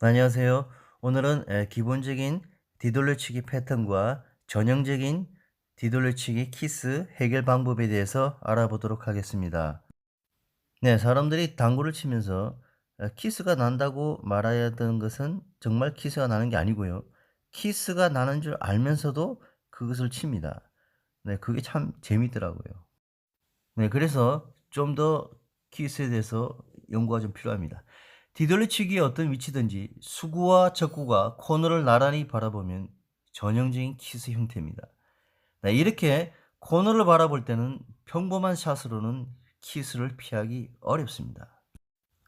안녕하세요. 오늘은 에, 기본적인 뒤돌려치기 패턴과 전형적인 뒤돌려치기 키스 해결 방법에 대해서 알아보도록 하겠습니다. 네, 사람들이 당구를 치면서 에, 키스가 난다고 말해야 되는 것은 정말 키스가 나는 게 아니고요. 키스가 나는 줄 알면서도 그것을 칩니다. 네, 그게 참 재밌더라고요. 네, 그래서 좀 더 키스에 대해서 연구가 좀 필요합니다. 뒤돌려치기의 어떤 위치든지 수구와 적구가 코너를 나란히 바라보면 전형적인 키스 형태입니다. 네, 이렇게 코너를 바라볼 때는 평범한 샷으로는 키스를 피하기 어렵습니다.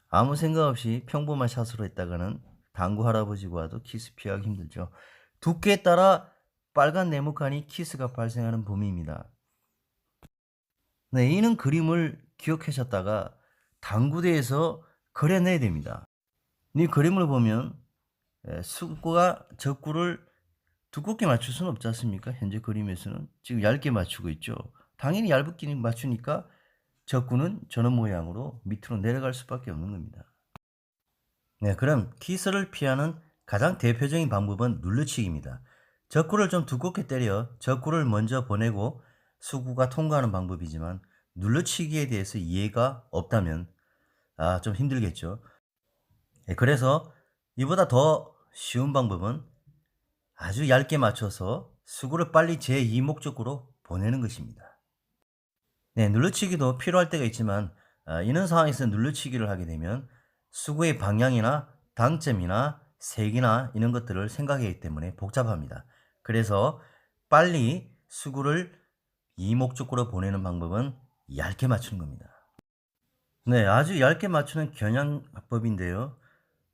아무 생각 없이 평범한 샷으로 했다가는 당구 할아버지와도 키스 피하기 힘들죠. 두께에 따라 빨간 네모칸이 키스가 발생하는 범위입니다. 네, 이는 그림을 기억하셨다가 당구대에서 그려내야 됩니다. 이 그림을 보면 예, 수구가 적구를 두껍게 맞출 수는 없지 않습니까? 현재 그림에서는 지금 얇게 맞추고 있죠. 당연히 얇게 맞추니까 적구는 저런 모양으로 밑으로 내려갈 수밖에 없는 겁니다. 네, 그럼 키스를 피하는 가장 대표적인 방법은 눌러치기입니다. 적구를 좀 두껍게 때려 적구를 먼저 보내고 수구가 통과하는 방법이지만 눌러치기에 대해서 이해가 없다면 아, 좀 힘들겠죠. 예, 그래서 이보다 더 쉬운 방법은 아주 얇게 맞춰서 수구를 빨리 제2 목적으로 보내는 것입니다. 네, 눌러치기도 필요할 때가 있지만 아, 이런 상황에서 눌러치기를 하게 되면 수구의 방향이나 당점이나 색이나 이런 것들을 생각하기 때문에 복잡합니다. 그래서 빨리 수구를 이 목적으로 보내는 방법은 얇게 맞추는 겁니다. 네, 아주 얇게 맞추는 겨냥법인데요.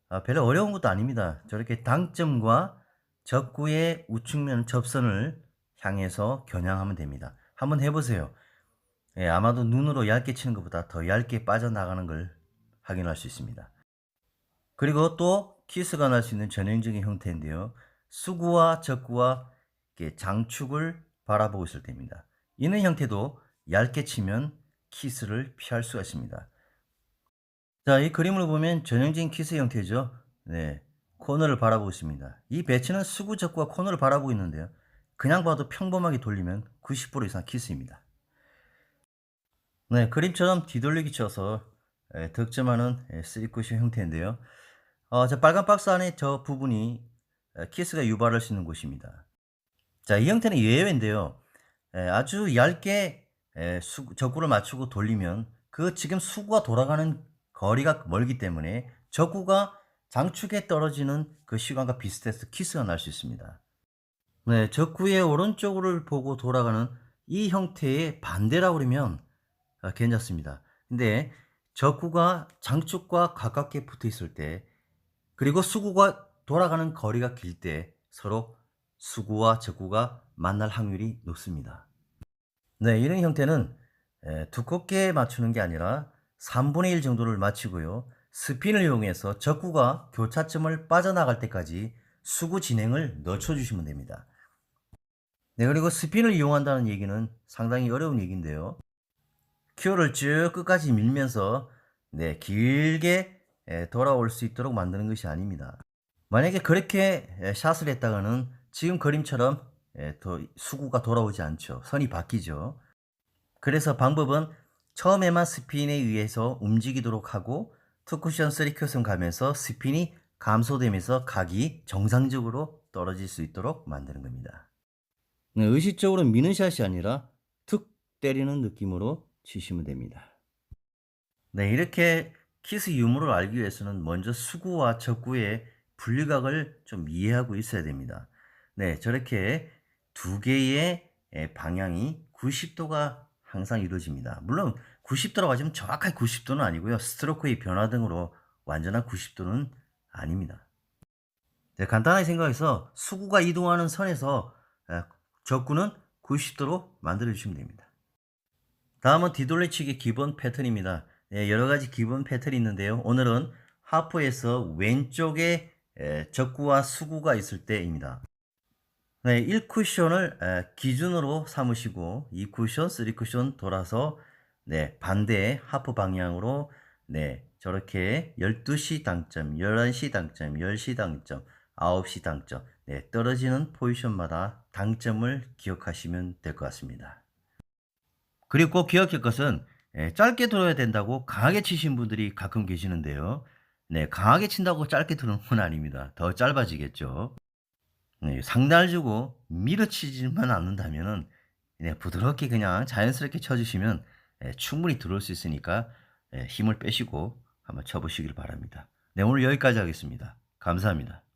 아, 별로 어려운 것도 아닙니다. 저렇게 당점과 적구의 우측면 접선을 향해서 겨냥하면 됩니다. 한번 해보세요. 예, 아마도 눈으로 얇게 치는 것보다 더 얇게 빠져나가는 걸 확인할 수 있습니다. 그리고 또 키스가 날 수 있는 전형적인 형태인데요. 수구와 적구와 장축을 바라보고 있을 때입니다. 이는 형태도 얇게 치면 키스를 피할 수가 있습니다. 자, 이 그림을 보면 전형적인 키스 형태죠. 네. 코너를 바라보고 있습니다. 이 배치는 수구 적과 코너를 바라보고 있는데요. 그냥 봐도 평범하게 돌리면 90% 이상 키스입니다. 네, 그림처럼 뒤돌리기 쳐서 예, 득점하는 예, 쓰리쿠션 형태인데요. 어, 저 빨간 박스 안에 저 부분이 예, 키스가 유발할 수 있는 곳입니다. 자, 이 형태는 예외인데요. 예, 아주 얇게 예, 수, 적구를 맞추고 돌리면 그 지금 수구가 돌아가는 거리가 멀기 때문에 적구가 장축에 떨어지는 그 시간과 비슷해서 키스가 날 수 있습니다. 네, 적구의 오른쪽을 보고 돌아가는 이 형태의 반대라고 그러면 아, 괜찮습니다. 근데 적구가 장축과 가깝게 붙어 있을 때 그리고 수구가 돌아가는 거리가 길 때 서로 수구와 적구가 만날 확률이 높습니다. 네, 이런 형태는 두껍게 맞추는 게 아니라 3분의 1 정도를 마치고요. 스핀을 이용해서 적구가 교차점을 빠져나갈 때까지 수구 진행을 늦춰주시면 됩니다. 네, 그리고 스핀을 이용한다는 얘기는 상당히 어려운 얘기인데요. 큐를 쭉 끝까지 밀면서 네, 길게 돌아올 수 있도록 만드는 것이 아닙니다. 만약에 그렇게 샷을 했다가는 지금 그림처럼 더 수구가 돌아오지 않죠. 선이 바뀌죠. 그래서 방법은 처음에만 스핀에 의해서 움직이도록 하고 투쿠션 3큐션 가면서 스핀이 감소되면서 각이 정상적으로 떨어질 수 있도록 만드는 겁니다. 네, 의식적으로 미는 샷이 아니라 툭 때리는 느낌으로 치시면 됩니다. 네, 이렇게 키스 유무를 알기 위해서는 먼저 수구와 적구의 분리각을 좀 이해하고 있어야 됩니다. 네, 저렇게 두 개의 방향이 90도가 항상 이루어집니다. 물론 90도라고 하지만 정확하게 90도는 아니고요. 스트로크의 변화 등으로 완전한 90도는 아닙니다. 네, 간단하게 생각해서 수구가 이동하는 선에서 적구는 90도로 만들어 주시면 됩니다. 다음은 뒤돌리치기 기본 패턴입니다. 네, 여러 가지 기본 패턴이 있는데요. 오늘은 하프에서 왼쪽에 적구와 수구가 있을 때입니다. 네, 1쿠션을 기준으로 삼으시고 2쿠션, 3쿠션 돌아서 네, 반대의 하프 방향으로 네, 저렇게 12시 당점, 11시 당점, 10시 당점, 9시 당점, 네, 떨어지는 포지션마다 당점을 기억하시면 될 것 같습니다. 그리고 꼭 기억할 것은 예, 짧게 들어야 된다고 강하게 치신 분들이 가끔 계시는데요. 네, 강하게 친다고 짧게 들어는 건 아닙니다. 더 짧아지겠죠. 네, 상단을 주고 밀어치지만 않는다면은 네, 부드럽게 그냥 자연스럽게 쳐주시면 예, 충분히 들어올 수 있으니까 예, 힘을 빼시고 한번 쳐보시길 바랍니다. 네, 오늘 여기까지 하겠습니다. 감사합니다.